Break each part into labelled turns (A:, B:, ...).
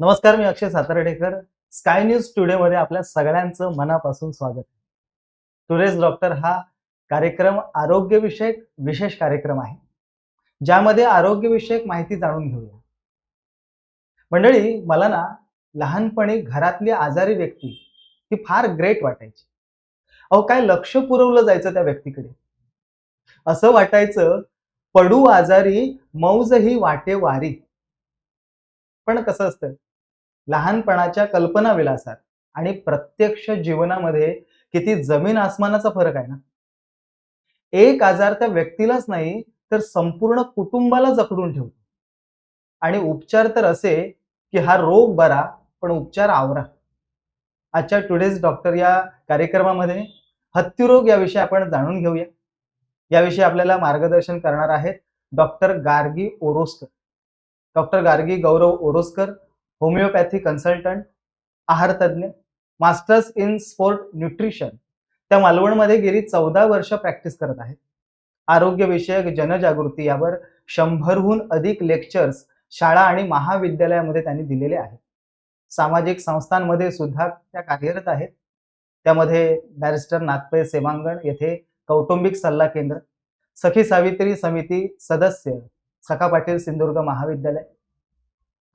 A: नमस्कार मी अक्षय सातारडेकर. स्काय न्यूजमध्ये आपल्या सगळ्यांचं मनापासून स्वागत. टुरेज डॉक्टर हा कार्यक्रम आरोग्यविषयक विशेष कार्यक्रम आहे. ज्यामध्ये आरोग्यविषयक माहिती जाणून घेऊया. मंडळी मला ना लहानपणी घरातली आजारी व्यक्ती ही फार ग्रेट वाटायची. अहो काय लक्ष पुरवलं जायचं त्या व्यक्तीकडे? असं वाटायचं पडू आजारी मौज ही वाटे वारी पण कसं असतं? लहानपणाच्या कल्पना विलासात. आणि प्रत्यक्ष जीवनामध्ये किती जमीन आसमानाचा फरक आहे ना? एक आजार त्या व्यक्तीलाच नाही तर संपूर्ण कुटुंबाला जखडून ठेवतो. आणि उपचार तर असे की हा रोग बरा पण उपचार आवरा. आजच्या टुडेज डॉक्टर या कार्यक्रमामध्ये हत्तीरोग याविषयी आपण जाणून घेऊया. याविषयी आपल्याला मार्गदर्शन करणार आहेत doctor Gargi Oroskar. Doctor Gargi Gaurav Oroskar homeopathy consultant आहार तज्ज्ञ मास्टर्स इन स्पोर्ट न्यूट्रिशन. त्या मालवणमध्ये गेली चौदा वर्ष प्रॅक्टिस करत आहेत. आरोग्यविषयक जनजागृती यावर शंभरहून अधिक लेक्चर्स शाळा आणि महाविद्यालयामध्ये त्यांनी दिलेले आहेत. सामाजिक संस्थांमध्ये सुद्धा त्या कार्यरत आहेत. त्यामध्ये बॅरिस्टर नागपे सेवांगण येथे कौटुंबिक सल्ला केंद्र सखी सावित्री समिती सदस्य सखा पाटील सिंधुदुर्ग महाविद्यालय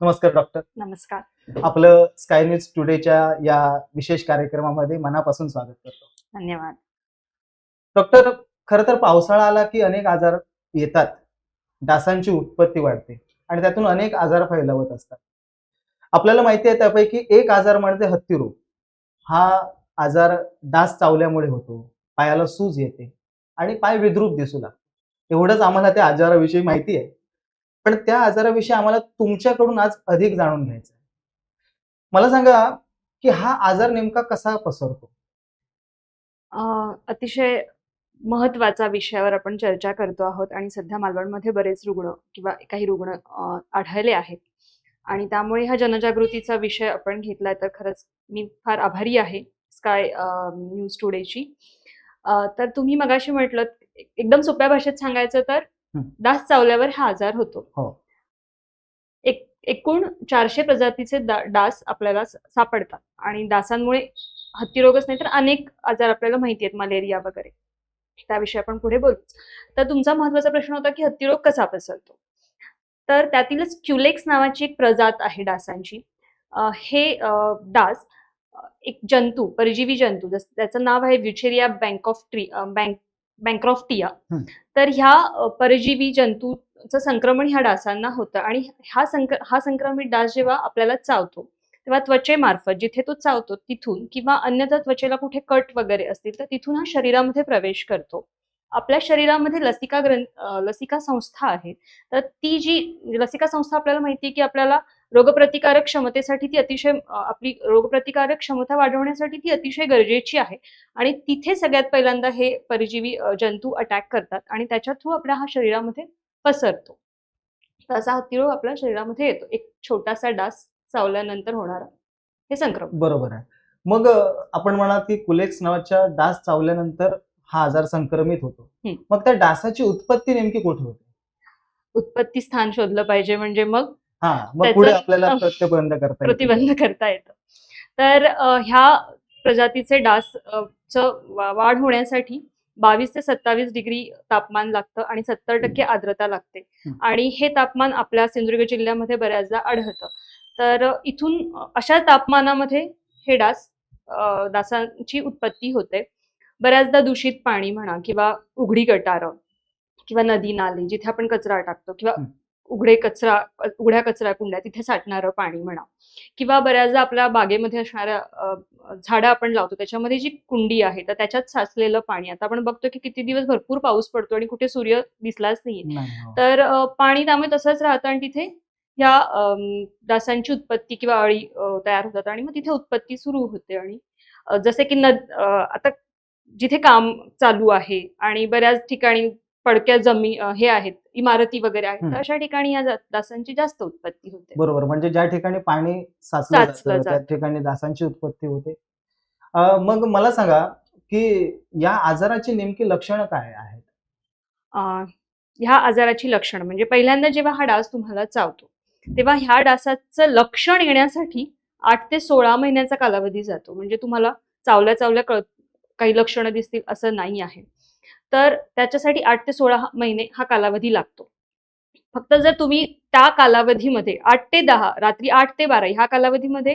A: नमस्कार डॉक्टर.
B: नमस्कार.
A: आपलं स्काय न्यूज टुडेच्या या विशेष कार्यक्रमामध्ये मनापासून स्वागत करतो.
B: धन्यवाद.
A: डॉक्टर खर तर पावसाळा आला की अनेक आजार येतात. डासांची उत्पत्ती वाढते आणि त्यातून अनेक आजार फैलावत असतात. आपल्याला माहिती आहे त्यापैकी एक आजार म्हणजे हत्तीरोग. हा आजार डास चावल्यामुळे होतो पायाला सूज येते आणि पाय विद्रूप दिसू लागतो. एवढंच आम्हाला त्या आजाराविषयी माहिती आहे. पण त्या आजाराविषयी आम्हाला तुमच्याकडून आज अधिक जाणून घ्यायचं आहे. मला सांगा की हा आजार नेमका कसा पसरतो?
B: अतिशय महत्त्वाचा विषयावर आपण चर्चा करतो आहोत आणि सध्या मालवणमध्ये बरेच रुग्ण किंवा काही रुग्ण आढळले आहेत. आणि त्यामुळे हा जनजागृतीचा विषय आपण घेतलाय तर खरंच मी फार आभारी आहे स्काय न्यूज टुडेची तर तुम्ही मगाशी म्हटलं एकदम सोप्या भाषेत सांगायचं तर डास चावल्यावर हा आजार होतो.
A: हो.
B: एक एकूण चारशे प्रजातीचे डास आपल्याला सापडतात. आणि डासांमुळे हत्तीरोगच नाही तर अनेक आजार आपल्याला माहिती आहेत मलेरिया वगैरे. त्याविषयी आपण पुढे बोलू. तर तुमचा महत्त्वाचा प्रश्न होता की हत्तीरोग कसा पसरतो? तर त्यातीलच क्युलेक्स नावाची एक प्रजात आहे डासांची हे डास एक जंतू परजीवी जंतू जस त्याचं नाव आहे Wuchereria bank of tree bank bancroftia. तर ह्या परजीवी जंतूचं संक्रमण ह्या डासांना होतं आणि हा संक हा संक्रमित डास जेव्हा आपल्याला चावतो तेव्हा त्वचेमार्फत जिथे तो चावतो तिथून किंवा अन्य जर त्वचेला कुठे कट वगैरे असतील तर तिथून हा शरीरामध्ये प्रवेश करतो. आपल्या शरीरामध्ये लसिका ग्रंथ लसिका संस्था आहे. तर ती जी लसिका संस्था आपल्याला माहिती आहे की आपल्याला रोगप्रतिकारक क्षमतेसाठी ती अतिशय आपली रोगप्रतिकारक क्षमता वाढवण्यासाठी ती अतिशय गरजेची आहे. आणि तिथे सगळ्यात पहिल्यांदा हे परजीवी जंतू अटॅक करतात आणि त्याच्या थ्रू आपल्या हा शरीरामध्ये पसरतो. तर असा हत्तीरोग आपल्या शरीरामध्ये येतो. एक छोटासा डास चावल्यानंतर होणारा हे संक्रमण.
A: बरोबर आहे. मग आपण म्हणा की कुलेक्स नावाच्या डास चावल्यानंतर हा आजार संक्रमित होतो. मग त्या डासाची उत्पत्ती नेमकी कुठे होते?
B: उत्पत्ती स्थान शोधलं पाहिजे म्हणजे मग
A: हा पुढे आपल्याला प्रतिबंध करता येतो.
B: प्रतिबंध करता येतं तर ह्या प्रजातीचे डास च वाढ होण्यासाठी बावीस ते सत्तावीस डिग्री तापमान लागतं आणि सत्तर टक्के आर्द्रता लागते. आणि हे तापमान आपल्या सिंधुदुर्ग जिल्ह्यामध्ये बऱ्याचदा आढळतं तर इथून अशा तापमानामध्ये हे डास डासांची उत्पत्ती होते बऱ्याचदा दूषित पाणी म्हणा किंवा उघडी गटारं किंवा नदी नाले जिथे आपण कचरा टाकतो किंवा. उघडे कचरा उघड्या कचरा कुंड्या तिथे साठणारं पाणी म्हणा. किंवा बऱ्याचदा आपल्या बागेमध्ये असणाऱ्या झाडं आपण लावतो त्याच्यामध्ये जी कुंडी आहे तर त्याच्यात साचलेलं पाणी. आता आपण बघतो की किती दिवस भरपूर पाऊस पडतो आणि कुठे सूर्य दिसलाच नाहीये.
A: नाही, हो.
B: तर पाणी त्यामुळे तसंच राहतं आणि तिथे ह्या डासांची उत्पत्ती किंवा अळी तयार होतात आणि मग तिथे उत्पत्ती सुरू होते आणि जसे की नद आता जिथे काम चालू आहे आणि बऱ्याच ठिकाणी पडक्या जमी हे आहेत इमारती वगैरे आहेत. अशा ठिकाणी या डासांची जास्त उत्पत्ती होते.
A: बरोबर म्हणजे ज्या ठिकाणी पाणी साचलं त्या. ठिकाणी डासांची उत्पत्ती होते. मग मला सांगा की या आजाराची नेमकी लक्षणं काय आहेत?
B: ह्या आजाराची लक्षणं म्हणजे पहिल्यांदा जेव्हा हा डास तुम्हाला चावतो तेव्हा ह्या डासाचं लक्षण येण्यासाठी आठ ते सोळा महिन्याचा कालावधी जातो. म्हणजे तुम्हाला चावल्या चावल्या कळ काही लक्षणं दिसतील असं नाही आहे. तर त्याच्यासाठी आठ ते सोळा महिने हा कालावधी लागतो. फक्त जर तुम्ही त्या कालावधीमध्ये आठ ते दहा रात्री आठ ते बारा ह्या कालावधीमध्ये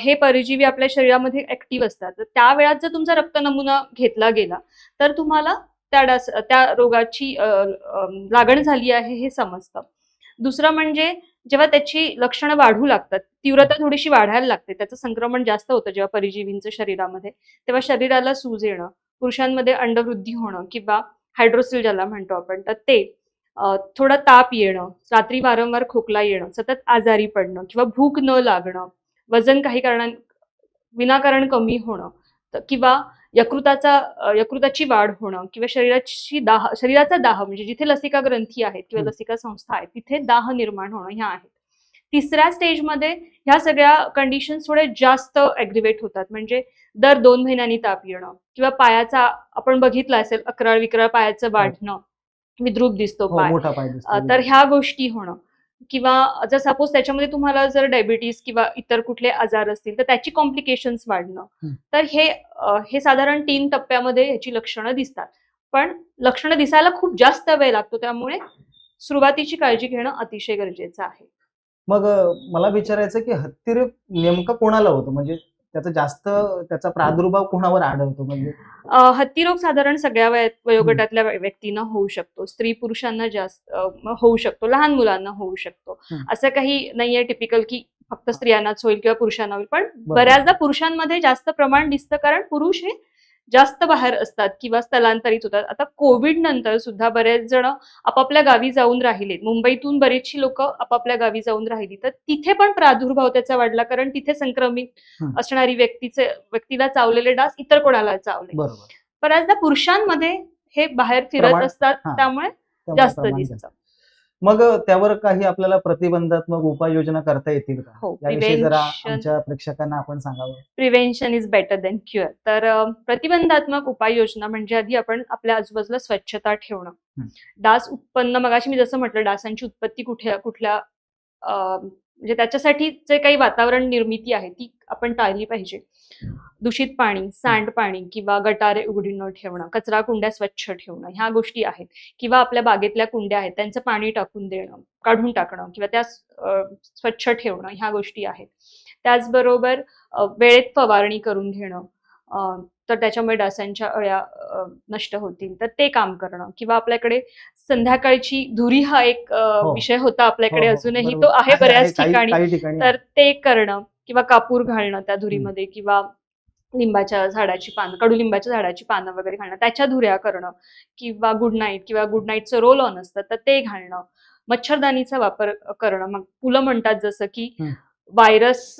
B: हे परजीवी आपल्या शरीरामध्ये ऍक्टिव्ह असतात. तर त्या वेळात जर तुमचा रक्त नमुना घेतला गेला तर तुम्हाला त्या डास त्या रोगाची लागण झाली आहे हे समजतं. दुसरं म्हणजे जेव्हा त्याची लक्षणं वाढू लागतात तीव्रता थोडीशी वाढायला लागते त्याचं संक्रमण जास्त होतं जेव्हा परिजीवींचं शरीरामध्ये तेव्हा शरीराला सूज येणं पुरुषांमध्ये अंडवृद्धी होणं किंवा हायड्रोसिल ज्याला म्हणतो आपण तर ते थोडा ताप येणं रात्री वारंवार खोकला येणं सतत आजारी पडणं किंवा भूक न लागणं वजन काही कारणां विनाकारण कमी होणं किंवा यकृताचा यकृताची वाढ होणं किंवा शरीराची दाह शरीराचा दाह म्हणजे जिथे लसिका ग्रंथी आहेत किंवा. लसिका संस्था आहेत तिथे दाह निर्माण होणं ह्या आहेत तिसऱ्या स्टेजमध्ये ह्या सगळ्या कंडिशन्स थोडे जास्त ऍग्रिवेट होतात. म्हणजे दर दोन महिन्यांनी ताप येणं किंवा पायाचा आपण बघितलं असेल अकराळ विकराळ पायाचं वाढणं विद्रूप दिसतो
A: हो,
B: पाय. तर ह्या गोष्टी होणं. किंवा जर सपोज त्याच्यामध्ये तुम्हाला जर डायबिटीस किंवा इतर कुठले आजार असतील तर त्याची कॉम्प्लिकेशन्स वाढणं.
A: हं.
B: तर हे हे साधारण तीन टप्प्यामध्ये ह्याची लक्षणं दिसतात. पण लक्षणं दिसायला खूप जास्त वेळ लागतो त्यामुळे सुरुवातीची काळजी घेणं अतिशय गरजेचं आहे.
A: मग मला विचारायचं की हत्तीरोग नेमका कोणाला होतो? म्हणजे त्याचा जास्त त्याचा प्रादुर्भाव कोणावर आढळतो? म्हणजे
B: हत्तीरोग साधारण सगळ्या वया वयोगटातल्या व्य- व्यक्तींना होऊ शकतो. स्त्री पुरुषांना जास्त होऊ शकतो. लहान मुलांना होऊ शकतो. असं काही नाहीये टिपिकल की फक्त स्त्रियांनाच होईल किंवा पुरुषांना होईल. पण. बऱ्याचदा पुरुषांमध्ये जास्त प्रमाण दिसतं कारण पुरुष हे जास्त बाहेर असतात किंवा स्थलांतरित होतात आता कोविड नंतर सुद्धा बरेच जण आपापल्या गावी जाऊन राहिले मुंबईतून बरेचशी लोक आपापल्या गावी जाऊन राहिली तर तिथे पण प्रादुर्भाव त्याचा वाढला कारण तिथे संक्रमित. असणारी व्यक्तीचे व्यक्तीला चावलेले डास इतर कोणाला चावले बऱ्याचदा पुरुषांमध्ये हे बाहेर फिरत असतात. त्यामुळे जास्त
A: प्रमाण
B: दिसतं
A: जास्त. मग त्यावर काही आपल्याला प्रतिबंधात्मक उपाययोजना करता येतील का?
B: हो
A: याविषयी जरा आमच्या प्रेक्षकांना आपण सांगावं.
B: Prevention is better than cure तर अ, प्रतिबंधात्मक उपाययोजना म्हणजे आधी आपण आपल्या आजूबाजूला स्वच्छता ठेवणं.
A: हं.
B: डास उत्पन्न मगाशी मी जसं म्हटलं डासांची उत्पत्ती कुठे कुठल्या अ, म्हणजे त्याच्यासाठी जे काही वातावरण निर्मिती आहे ती आपण टाळली पाहिजे. दूषित पाणी सांडपाणी किंवा गटारे उघडी न ठेवणं कचरा कुंड्या स्वच्छ ठेवणं ह्या गोष्टी आहेत. किंवा आपल्या बागेतल्या कुंड्या आहेत त्यांचं पाणी टाकून देणं काढून टाकणं किंवा त्या स्वच्छ ठेवणं ह्या गोष्टी आहेत. त्याचबरोबर वेळेत फवारणी करून घेणं तर त्याच्यामुळे डासांच्या अळ्या नष्ट होतील. तर ते काम करणं किंवा आपल्याकडे संध्याकाळची धुरी हा एक
A: हो.
B: विषय होता आपल्याकडे
A: हो, हो,
B: अजूनही. तो आहे बऱ्याच ठिकाणी. तर ते करणं किंवा कापूर घालणं त्या धुरीमध्ये किंवा लिंबाच्या झाडाची पानं कडुलिंबाच्या झाडाची पानं वगैरे घालणं त्याच्या धुऱ्या करणं किंवा गुड नाईट किंवा गुड नाईटचं रोल ऑन असतं तर ते घालणं. मच्छरदाणीचा वापर करणं. मग पुलं म्हणतात जसं की. व्हायरस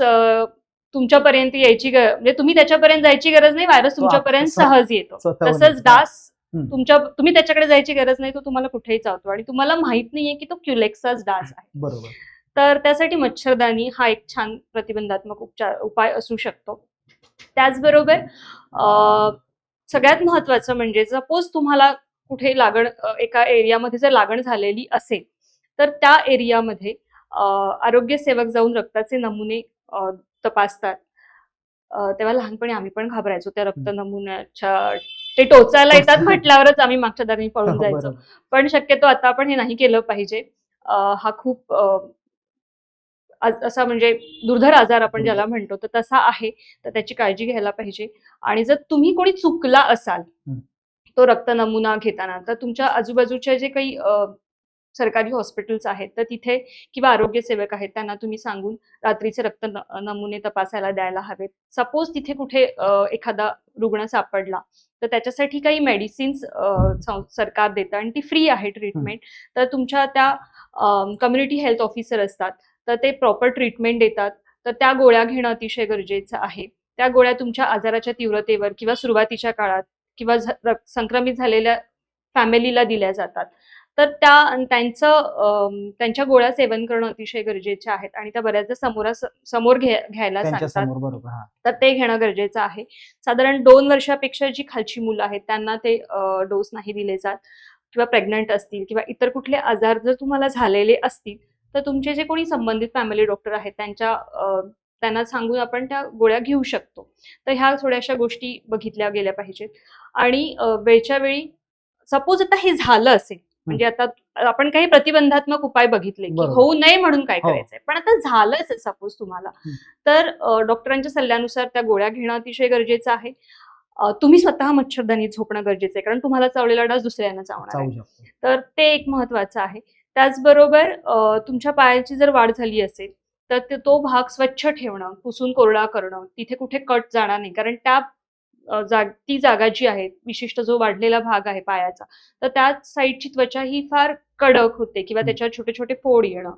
B: तुमच्यापर्यंत यायची म्हणजे तुम्ही त्याच्यापर्यंत जायची गरज नाही व्हायरस तुमच्यापर्यंत सहज येतो. तसंच. डास. तुमच्या तुम्ही त्याच्याकडे जायची गरज नाही तो तुम्हाला कुठेही चावतो. आणि तुम्हाला माहीत नाहीये की तो क्युलेक्साच डास आहे.
A: बरोबर.
B: तर त्यासाठी मच्छरदाणी हा एक छान प्रतिबंधात्मक उपचार उपाय असू शकतो. त्याचबरोबर सगळ्यात महत्वाचं म्हणजे सपोज तुम्हाला कुठे लागण एका एरियामध्ये जर लागण झालेली असेल तर त्या एरियामध्ये आरोग्य सेवक जाऊन रक्ताचे नमुने तपासतात तेव्हा लहानपणी आम्ही पण घाबरायचो त्या रक्त
A: हं.
B: नमुन्याच्या ते टोचायला येतात म्हटल्यावरच आम्ही मागच्या दारी पळून जायचो. पण शक्यतो आता आपण हे नाही केलं पाहिजे हा खूप असा म्हणजे दुर्धर आजार आपण ज्याला म्हणतो तर तसा आहे तर त्याची काळजी घ्यायला पाहिजे आणि जर तुम्ही कोणी चुकला असाल
A: हं.
B: तो रक्त नमुना घेताना तर तुमच्या आजूबाजूच्या जे काही सरकारी हॉस्पिटल्स आहेत तर तिथे किंवा आरोग्य सेवक आहेत त्यांना तुम्ही सांगून रात्रीचे रक्त नमुने तपासायला द्यायला हवेत. सपोज तिथे कुठे एखादा रुग्ण सापडला तर त्याच्यासाठी काही मेडिसिन्स सरकार देतं आणि ती फ्री आहे ट्रीटमेंट तर तुमच्या त्या कम्युनिटी हेल्थ ऑफिसर असतात तर ते प्रॉपर ट्रीटमेंट देतात. तर त्या गोळ्या घेणं अतिशय गरजेचं आहे. त्या गोळ्या तुमच्या आजाराच्या तीव्रतेवर किंवा सुरुवातीच्या काळात किंवा संक्रमित झालेल्या फॅमिलीला दिल्या जातात. तर त्या त्यांचं त्यांच्या गोळ्या सेवन करणं अतिशय गरजेचे आहेत आणि त्या बऱ्याचदा समोरा समोर घे घ्यायला सांगतात. तर ते घेणं गरजेचं आहे. साधारण दोन वर्षापेक्षा जी खालची मुलं आहेत त्यांना ते डोस नाही दिले जात किंवा प्रेग्नंट असतील किंवा इतर कुठले आजार जर तुम्हाला झालेले असतील तर तुमचे जे कोणी संबंधित फॅमिली डॉक्टर आहेत त्यांच्या त्यांना सांगून आपण त्या गोळ्या घेऊ शकतो. तर ह्या थोड्याशा गोष्टी बघितल्या गेल्या पाहिजेत. आणि वेळच्या वेळी सपोज आता हे झालं असेल म्हणजे आता आपण काही प्रतिबंधात्मक उपाय बघितले की. होऊ नये म्हणून काय
A: हो.
B: करायचंय. पण आता झालंच सपोज तुम्हाला. तर डॉक्टरांच्या सल्ल्यानुसार त्या गोळ्या घेणं अतिशय गरजेचं आहे. तुम्ही स्वतः मच्छरदानीत झोपणं गरजेचं आहे कारण तुम्हाला चावलेला डास दुसऱ्यांना चावणार तर ते एक महत्वाचं आहे. त्याचबरोबर तुमच्या पायाची जर वाढ झाली असेल तर ते- भाग स्वच्छ ठेवणं पुसून कोरडा करणं तिथे कुठे कट जाणार नाही. कारण त्या जाग ती जागा जी आहे विशिष्ट जो वाढलेला भाग आहे पायाचा तर त्या साईडची त्वचा ही फार कडक होते किंवा. त्याच्यावर छोटे छोटे फोड येणं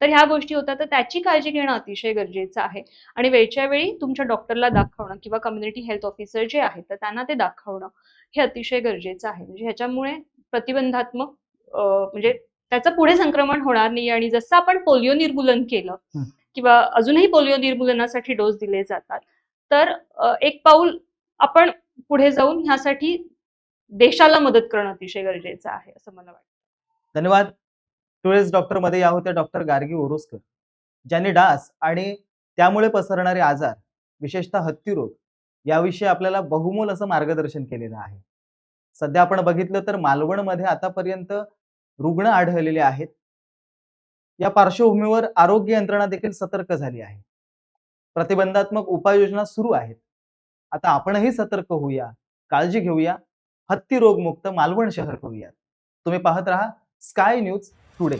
B: तर ह्या गोष्टी होतात तर त्याची काळजी घेणं अतिशय गरजेचं आहे आणि वेळच्या वेळी तुमच्या डॉक्टरला दाखवणं किंवा कम्युनिटी हेल्थ ऑफिसर जे आहेत तर त्यांना ते दाखवणं हे अतिशय गरजेचं आहे म्हणजे ह्याच्यामुळे प्रतिबंधात्मक म्हणजे त्याचं पुढे संक्रमण होणार नाही आणि जसं आपण पोलिओ निर्मूलन केलं. किंवा अजूनही पोलिओ निर्मूलनासाठी डोस दिले जातात तर एक पाऊल आपण पुढे जाऊन ह्यासाठी देशाला मदत करणं अतिशय गरजेचं आहे असं मला वाटतं.
A: धन्यवाद. टुरिस्ट डॉक्टरमध्ये या होत्या डॉक्टर गार्गी ओरोसकर ज्यांनी डास आणि त्यामुळे पसरणारे आजार विशेषतः हत्तीरोग याविषयी आपल्याला बहुमोल असं मार्गदर्शन केलेलं आहे. सध्या आपण बघितलं तर मालवणमध्ये आतापर्यंत रुग्ण आढळलेले आहेत. या पार्श्वभूमीवर आरोग्य यंत्रणा देखील सतर्क झाली आहे. प्रतिबंधात्मक उपाययोजना सुरू आहेत. आता आपणही सतर्क होऊया. काळजी घेऊया. हत्ती रोगमुक्त मालवण शहर करूया तुम्ही पाहत राहा स्काय न्यूज टुडे